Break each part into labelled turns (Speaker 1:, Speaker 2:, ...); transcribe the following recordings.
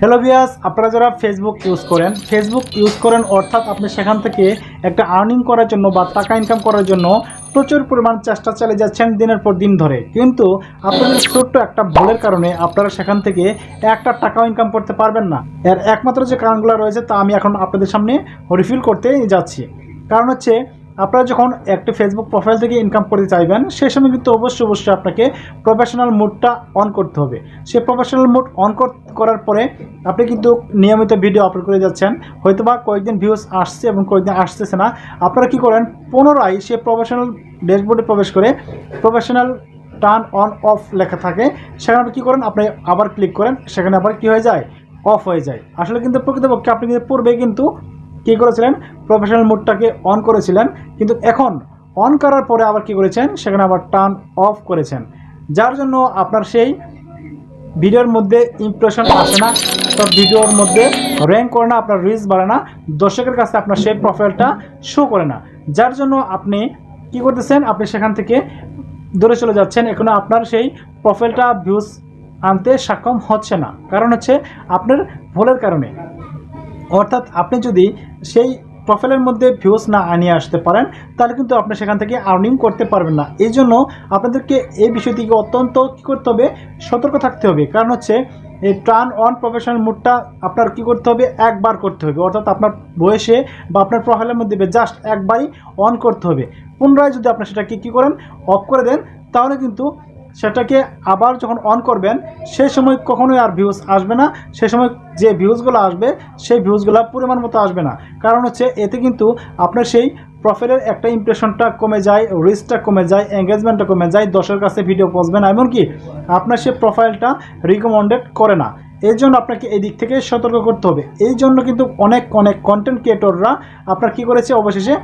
Speaker 1: Hello ভিয়াস আপনারা যারা ফেসবুক ইউজ করেন ফেসবুক ইউজ করেন অর্থাৎ আপনি সেখান থেকে একটা আর্নিং করার জন্য বা টাকা ইনকাম করার জন্য প্রচুর পরিমাণ চেষ্টা চালিয়ে যাচ্ছেন দিনের পর দিন ধরে। কিন্তু আপনাদের ছোট্ট একটা ভুলের কারণে আপনারা সেখান থেকে একটা টাকাও ইনকাম করতে পারবেন না। এর একমাত্র যে কারণগুলো রয়েছে তা আমি এখন আপনাদের সামনে রিফিল করতে যাচ্ছি। কারণ হচ্ছে, আপনারা যখন একটি ফেসবুক প্রোফাইল থেকে ইনকাম করতে চাইবেন সেই সময় কিন্তু অবশ্যই অবশ্যই আপনাকে প্রফেশনাল মোডটা অন করতে হবে। সে প্রফেশনাল মোড অন করার পরে আপনি কিন্তু নিয়মিত ভিডিও আপলোড করে যাচ্ছেন। হয়তো বা কয়েকদিন ভিউজ আসছে এবং কয়েকদিন আসতেছে না। আপনারা কি করেন? পুনরায় সে প্রফেশনাল ড্যাশবোর্ডে প্রবেশ করে প্রফেশনাল টার্ন অন অফ লেখা থাকে। সেখানে আপনি কী করেন? আপনি আবার ক্লিক করেন। সেখানে আবার কী হয়ে যায়? অফ হয়ে যায়। আসলে কিন্তু প্রকৃতপক্ষে আপনি কিন্তু পূর্বে কিন্তু কী করেছিলেন? প্রফেশনাল মোডটাকে অন করেছিলেন। কিন্তু এখন অন করার পরে আবার কি করেছেন? সেখানে আবার টার্ন অফ করেছেন। যার জন্য আপনার সেই ভিডিওর মধ্যে ইমপ্রেশন আসে না, তো ভিডিওর মধ্যে র্যাঙ্ক করে না, আপনার রিচ বাড়ে না, দর্শকের কাছে আপনার সেই প্রোফাইলটা শো করে না। যার জন্য আপনি কি করতেছেন, আপনি সেখান থেকে দূরে চলে যাচ্ছেন, এখনও আপনার সেই প্রোফাইলটা ভিউজ আনতে সক্ষম হচ্ছে না। কারণ হচ্ছে আপনার ভুলের কারণে। অর্থাৎ আপনি যদি সেই প্রোফাইলের মধ্যে ভিউজ না আনিয়ে আসতে পারেন, তাহলে কিন্তু আপনি সেখান থেকে আর্নিং করতে পারবেন না। এই জন্য আপনাদেরকে এই বিষয়টিকে অত্যন্ত কী করতে হবে? সতর্ক থাকতে হবে। কারণ হচ্ছে, এই টার্ন অন প্রফেশনাল মুডটা আপনার কি করতে হবে? একবার করতে হবে। অর্থাৎ আপনার বয়সে বা আপনার প্রোফাইলের মধ্যে জাস্ট একবারই অন করতে হবে। পুনরায় যদি আপনি সেটাকে কী করেন অফ করে দেন, তাহলে কিন্তু সেটাকে আবার যখন অন করবেন সেই সময় কখনোই আর ভিউজ আসবে না। সে সময় যে ভিউজগুলো আসবে, সেই ভিউজগুলো পরিমাণ মতো আসবে না। কারণ হচ্ছে, এতে কিন্তু আপনার সেই প্রোফাইলের একটা ইমপ্রেশনটা কমে যায় রিচটা কমে যায় এঙ্গেজমেন্টটা কমে যায় দশের কাছে ভিডিও পৌঁছবে না। এমনকি আপনার সেই প্রোফাইলটা রিকমেন্ডেড করে না। এই জন্য আপনাকে এই দিক থেকে সতর্ক করতে হবে। এই জন্য কিন্তু অনেক অনেক কন্টেন্ট ক্রিয়েটররা আপনার কি করেছে? অবশেষে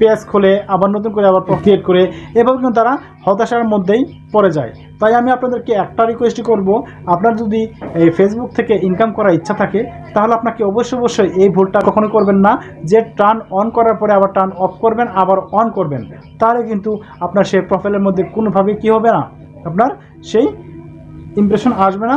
Speaker 1: পেজ খুলে, আবার নতুন করে আবার ক্রিয়েট করে, এভাবে কিন্তু তারা হতাশার মধ্যেই পড়ে যায়। তাই আমি আপনাদেরকে একটা রিকোয়েস্টই করব, আপনার যদি এই ফেসবুক থেকে ইনকাম করার ইচ্ছা থাকে, তাহলে আপনাকে অবশ্যই অবশ্যই এই ভুলটা কখনো করবেন না, যে টার্ন অন করার পরে আবার টার্ন অফ করবেন, আবার অন করবেন। তাহলে কিন্তু আপনার সেই প্রোফাইলের মধ্যে কোনোভাবে কী হবে না? আপনার সেই ইমপ্রেশন আসবে না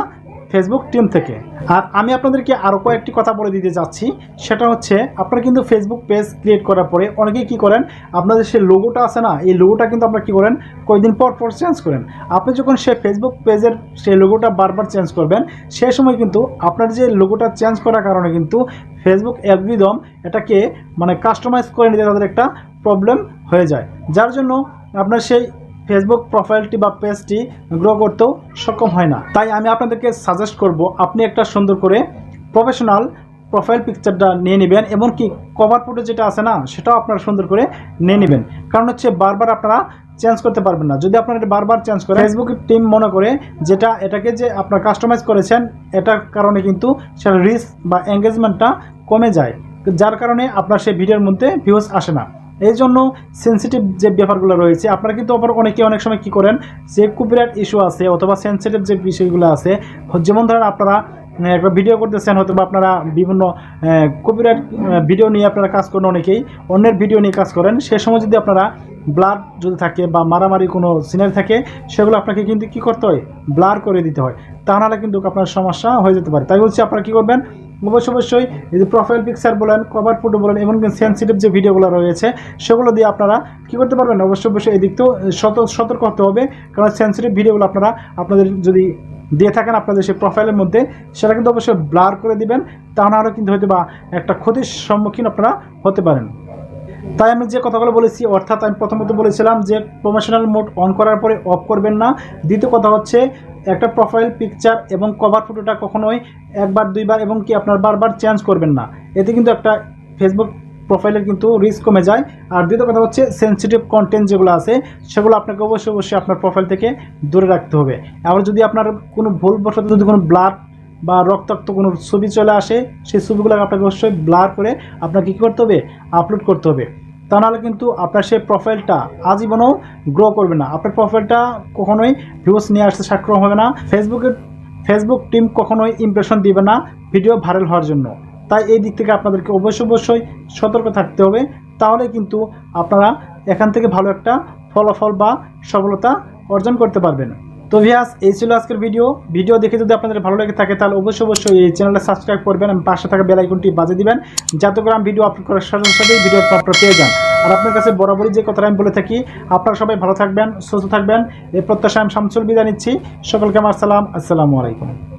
Speaker 1: ফেসবুক টিম থেকে। আর আমি আপনাদেরকে আরও কয়েকটি কথা বলে দিতে যাচ্ছি সেটা হচ্ছে, আপনারা কিন্তু ফেসবুক পেজ ক্রিয়েট করার পরে অনেকেই কী করেন, আপনাদের সেই লোগোটা আছে না, এই লোগোটা কিন্তু আপনারা কী করেন, কয়েকদিন পর পর চেঞ্জ করেন। আপনি যখন সে ফেসবুক পেজের সেই লোগোটা বারবার চেঞ্জ করবেন সেই সময় কিন্তু আপনার যে লোগোটা চেঞ্জ করার কারণে কিন্তু ফেসবুক অ্যালগরিদম এটাকে মানে কাস্টমাইজ করে নিতে তাদের একটা প্রবলেম হয়ে যায়। যার জন্য আপনার সেই ফেসবুক প্রোফাইলটি বা পেজটি গ্রো করতেও সক্ষম হয় না। তাই আমি আপনাদেরকে সাজেস্ট করব, আপনি একটা সুন্দর করে প্রফেশনাল প্রোফাইল পিকচারটা নিয়ে নেবেন এমনকি কভার ফটো যেটা আছে না, সেটাও আপনারা সুন্দর করে নিয়ে নেবেন। কারণ হচ্ছে বারবার আপনারা চেঞ্জ করতে পারবেন না। যদি আপনারা বারবার চেঞ্জ করেন ফেসবুকের টিম মনে করে যেটা এটাকে যে আপনার কাস্টমাইজ করেছেন, এটার কারণে কিন্তু সেটা রিস্ক বা এঙ্গেজমেন্টটা কমে যায়, যার কারণে আপনার সেই ভিডিওর মধ্যে ভিউজ আসে না। এই জন্য সেন্সিটিভ যে ব্যাপারগুলো রয়েছে, আপনারা কিন্তু আবার অনেকে অনেক সময় কী করেন, যে কপিরাইট ইস্যু আছে অথবা সেন্সিটিভ যে বিষয়গুলো আছে, যেমন ধরেন আপনারা একটা ভিডিও করতেছেন হয়তো বা আপনারা বিভিন্ন কপিরাইট ভিডিও নিয়ে আপনারা কাজ করেন অনেকেই, অন্যের ভিডিও নিয়ে কাজ করেন, সে সময় যদি আপনারা ব্লার যদি থাকে বা মারামারি কোনো সিনারি থাকে, সেগুলো আপনাকে কিন্তু কী করতে হয়? ব্লার করে দিতে হয়। তা নাহলে কিন্তু আপনার সমস্যা হয়ে যেতে পারে। তাই বলছি আপনারা কী করবেন? অবশ্যই অবশ্যই এই যে প্রোফাইল পিকচার বলেন কভার ফটো বলেন এমনকি সেন্সিটিভ যে ভিডিওগুলো রয়েছে, সেগুলো দিয়ে আপনারা কী করতে পারবেন? অবশ্য অবশ্যই এই দিকতেও সতর্ক হতে হবে, কারণ সেন্সিটিভ ভিডিওগুলো আপনারা আপনাদের যদি দিয়ে থাকেন আপনাদের সেই প্রোফাইলের মধ্যে, সেটা কিন্তু অবশ্যই ব্লার করে দিবেন, তা নাহলে কিন্তু হয়তো বা একটা ক্ষতির সম্মুখীন আপনারা হতে পারেন। তাই আমি যে কথাগুলো বলেছি, অর্থাৎ আমি প্রথমত বলেছিলাম যে প্রমোশনাল মোড অন করার পরে অফ করবেন না। দ্বিতীয় কথা হচ্ছে, একটা প্রোফাইল পিকচার এবং কভার ফটোটা কখনোই একবার, দুইবার এবং কি আপনার বারবার চেঞ্জ করবেন না। এতে কিন্তু একটা ফেসবুক প্রোফাইলের কিন্তু রিস্ক কমে যায়। আর দ্বিতীয় কথা হচ্ছে সেন্সিটিভ কন্টেন্ট যেগুলো আছে, সেগুলো আপনাকে অবশ্যই অবশ্যই আপনার প্রোফাইল থেকে দূরে রাখতে হবে। আবার যদি আপনার কোনো ভুলবশত যদি কোনো ব্লাড বা রক্তাক্ত কোনো ছবি চলে আসে, সেই ছবিগুলোকে আপনাকে অবশ্যই ব্লার করে আপনাকে কী করতে হবে? আপলোড করতে হবে। তা নাহলে কিন্তু আপনার সেই প্রোফাইলটা আজীবনও গ্রো করবে না। আপনার প্রোফাইলটা কখনোই ভিউস নিয়ে আসতে সক্ষম হবে না। ফেসবুকের ফেসবুক টিম কখনোই ইমপ্রেশন দিবে না ভিডিও ভাইরাল হওয়ার জন্য। তাই এই দিক থেকে আপনাদেরকে অবশ্যই অবশ্যই সতর্ক থাকতে হবে। তাহলে কিন্তু আপনারা এখান থেকে ভালো একটা ফলাফল বা সফলতা অর্জন করতে পারবেন। তো ভিয়াস, এই ছিল আজকের ভিডিও। ভিডিও দেখে যদি আপনাদের ভালো লেগে থাকে, তাহলে অবশ্যই অবশ্যই এই চ্যানেলটা সাবস্ক্রাইব করবেন এবং পাশে থাকা বেলাইকনটি বাজে দিবেন, যাতে করে আমি ভিডিও আপলোড করার সাথে সাথেই ভিডিও আপনারা পেয়ে যান। আর আপনার কাছে বরাবরই যে কথাটা আমি বলে থাকি, আপনারা সবাই ভালো থাকবেন, সুস্থ থাকবেন। এই প্রত্যাশা আমি শামসুল বিদায় নিচ্ছি। সকলকে আমার সালাম, আসসালামু আলাইকুম।